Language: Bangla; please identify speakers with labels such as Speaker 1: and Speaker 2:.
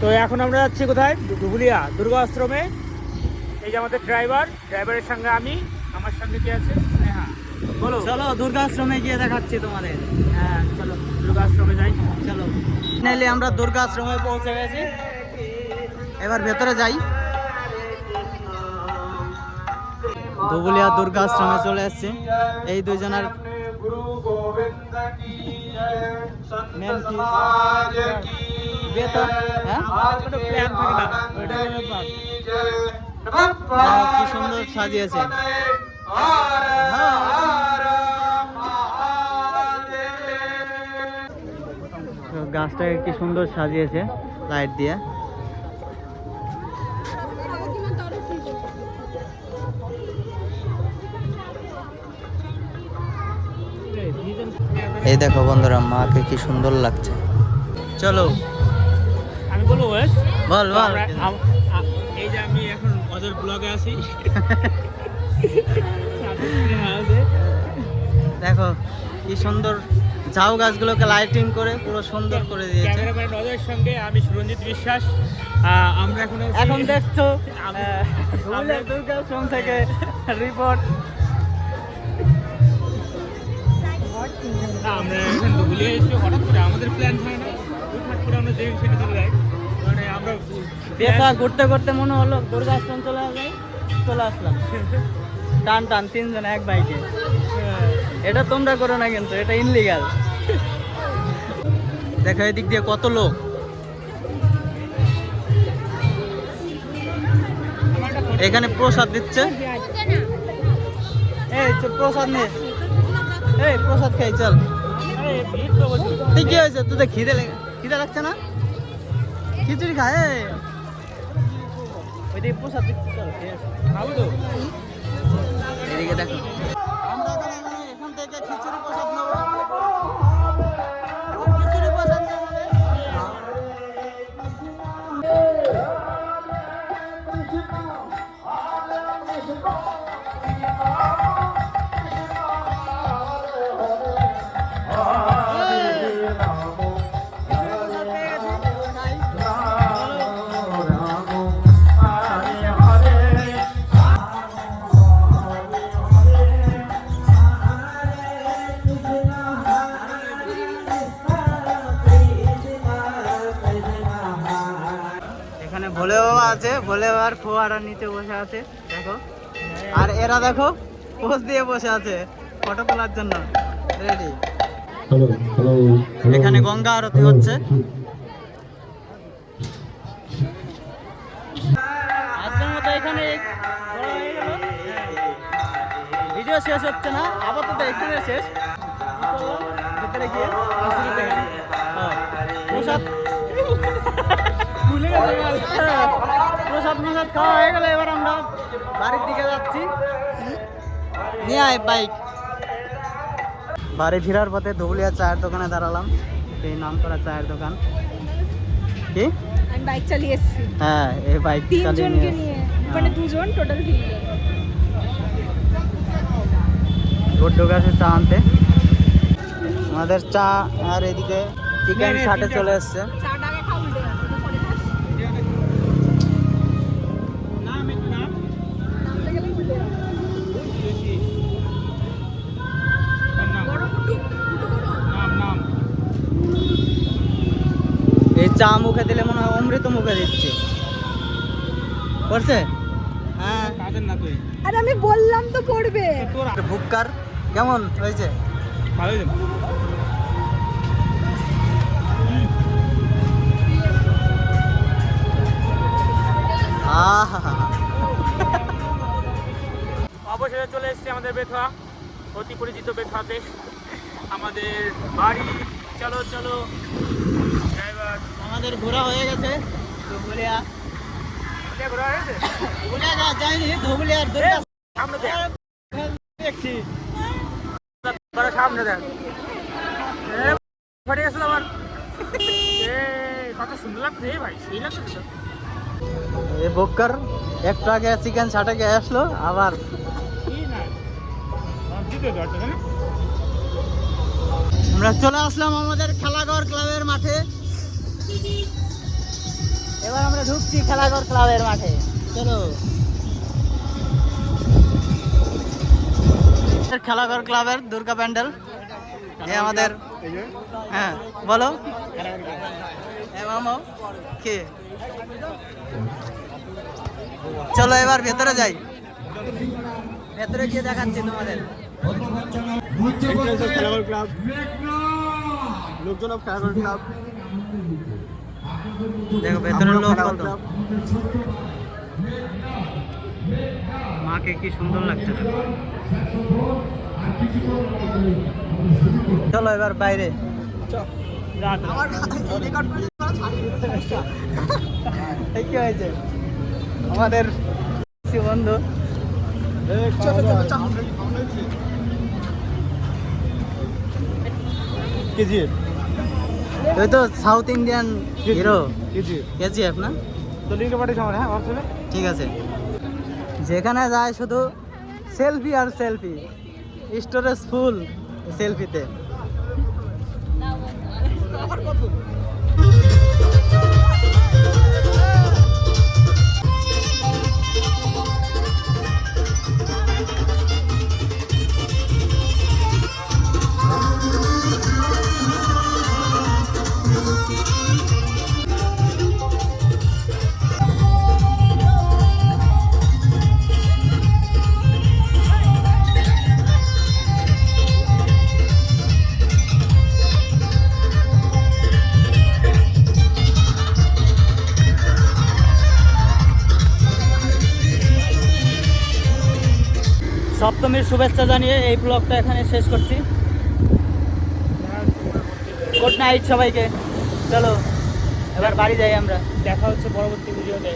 Speaker 1: তো এখন আমরা যাচ্ছি কোথায়? ধুবুলিয়া দুর্গা আশ্রমে এই যে আমাদের ড্রাইভার ড্রাইভারের সঙ্গে আমি আমার সঙ্গে কে আছে? স্নেহা। বলো।
Speaker 2: চলো দুর্গাশ্রমে গিয়ে দেখাচ্ছি তোমাদের।
Speaker 1: হ্যাঁ চলো দুর্গা আশ্রমে যাই।
Speaker 2: চলো। ফাইনালি আমরা দুর্গাশ্রমে পৌঁছে গেছি। এবার ভেতরে যাই। ধুবুলিয়া দুর্গাশ্রমে চলে এসেছি। এই দুইজনের মেন কি? হ্যাঁ?
Speaker 1: কোনো প্ল্যান থাকে না। ওইটা হলো
Speaker 2: হ্যাঁ, কি সুন্দর সাজিয়েছে গাছটাকে কি সুন্দর সাজিয়েছে লাইট দিয়ে। এই দেখো বন্ধুরা মাকে কি সুন্দর লাগছে। চলো। বল বল।
Speaker 1: এই যে আমি এখন ওদের ব্লগে আছি।
Speaker 2: দেখো কি সুন্দর ঝাউ গাছগুলোকে লাইটিং করে পুরো সুন্দর করে দিয়েছে।
Speaker 1: অজয়ের সঙ্গে আমি সুরঞ্জিত বিশ্বাস। আমরা এখন
Speaker 2: এখন দেখছ দুর্গাশ্রম থেকে রিপোর্ট
Speaker 1: আমরা এখন হঠাৎ করে আমাদের প্ল্যান থাকে না। হুটহাট করে আমরা যেই সেটা চলে যাই মানে আমরা
Speaker 2: বেকা ঘুরতে ঘুরতে মনে হলো দুর্গাশ্রম চলে আসবে চলে আসলাম। টান টান তিনজন এক বাইকে। এটা তোমরা করো না কিন্তু এটা ইনলিগাল দেখো এদিক দিয়ে কত লোক। এখানে প্রসাদ দিচ্ছে। এই প্রসাদ নে। এই প্রসাদ খাই চল।
Speaker 1: আরে, ভিড় তো প্রচুর।
Speaker 2: তুই কি হয়েছে? তোদের খিদে খিদে লাগছে না? খিচুড়ি খায়। ওইদিকে প্রসাদ দিচ্ছে চল
Speaker 1: খাব তো।
Speaker 2: এদিকে দেখো। আছে ভোলে বাবার ফোয়ারার নিচে বসে আছে দেখো। আর এরা দেখো পোজ দিয়ে বসে আছে ফটো তোলার জন্য। রেডি
Speaker 3: হ্যালো হ্যালো
Speaker 2: এখানে গঙ্গা আরতি হচ্ছে। আজকের মতো এখানে বড় ভিডিও শেষ হচ্ছে না আপাতত এখানে শেষ। ভিতরে গিয়ে প্রসাদ। ভুলে গেছে প্রসাদ প্রসাদ খাওয়া হয়ে গেলে এবার আমরা বাড়ির দিকে যাচ্ছি। নিয়ে আয় বাইক বাড়ি ফেরার পথে ধুবুলিয়া চায়ের দোকানে দাঁড়ালাম। এই নাম করা চায়ের দোকান। কি?
Speaker 4: আমি বাইক চালিয়ে এসেছি।
Speaker 2: হ্যাঁ এই বাইক চালিয়ে নিয়ে
Speaker 4: মানে দুজন টোটাল তিনজন।
Speaker 2: গুড্ডু গাছে চা আনতে। আমাদের চা আর এদিকে চিকেন
Speaker 1: তিনটা
Speaker 2: চলে এসছে।
Speaker 4: চাটা
Speaker 2: চা মুখে দিলে মনে হয় অমৃত মুখে দিচ্ছে। করছে? হ্যাঁ।
Speaker 4: আরে আমি বললাম তো পড়বে
Speaker 1: তোর
Speaker 2: ভুক্কার কেমন হয়েছে?
Speaker 1: ভালোই অবশেষে চলে এসেছি আমাদের বেথা অতি পরিচিত বেথাতে আমাদের বাড়ি। চলো চলো।
Speaker 2: আমাদের ঘোরা হয়ে গেছে। ধুবুলিয়া।
Speaker 1: ঘোরা হয়েছে
Speaker 2: ধুবুলিয়া যা ধুবুলিয়ার দুর্গা
Speaker 1: সামনে দেখ
Speaker 2: দেখছি।
Speaker 1: সামনে দেখ ফটে গেছিল আমার কত সুন্দর লাগছে ভাই সেই লাগছে তো।
Speaker 2: বক্কার একটু আগে চিকেন ষাটে আসলো আবার
Speaker 1: আমরা
Speaker 2: চলে আসলাম আমাদের খেলাঘর ক্লাবের মাঠে। আমরা ঢুকছি খেলাঘর ক্লাবের মাঠে। চলো। খেলাঘর ক্লাবের দুর্গা প্যান্ডেল। এ আমাদের হ্যাঁ বলো। কে? চলো এবার ভেতরে যাই। ভেতরে গিয়ে দেখাচ্ছি তোমাদের।
Speaker 3: লোকজন অফ খেলাঘর ক্লাব
Speaker 2: দেখো ভেতরে লোক কত? মাকে কি সুন্দর লাগছে চলো এবার বাইরে। কি হয়েছে? আমাদের বন্ধু।
Speaker 3: কেজিএফ
Speaker 2: ওই তো সাউথ ইন্ডিয়ান হিরো কেজিএফ না?
Speaker 3: তো লিঙ্কে পাঠিয়েছি আমার হ্যাঁ হোয়াটসঅ্যাপে?
Speaker 2: ঠিক আছে। যেখানে যায় শুধু সেলফি আর সেলফি স্টোরেজ ফুল সেলফিতে সপ্তমীর শুভেচ্ছা জানিয়ে এই ব্লগটা এখানে শেষ করছি। গুড নাইট সবাইকে। চলো, এবার বাড়ি যাই আমরা।
Speaker 1: দেখা হচ্ছে পরবর্তী ভিডিওতে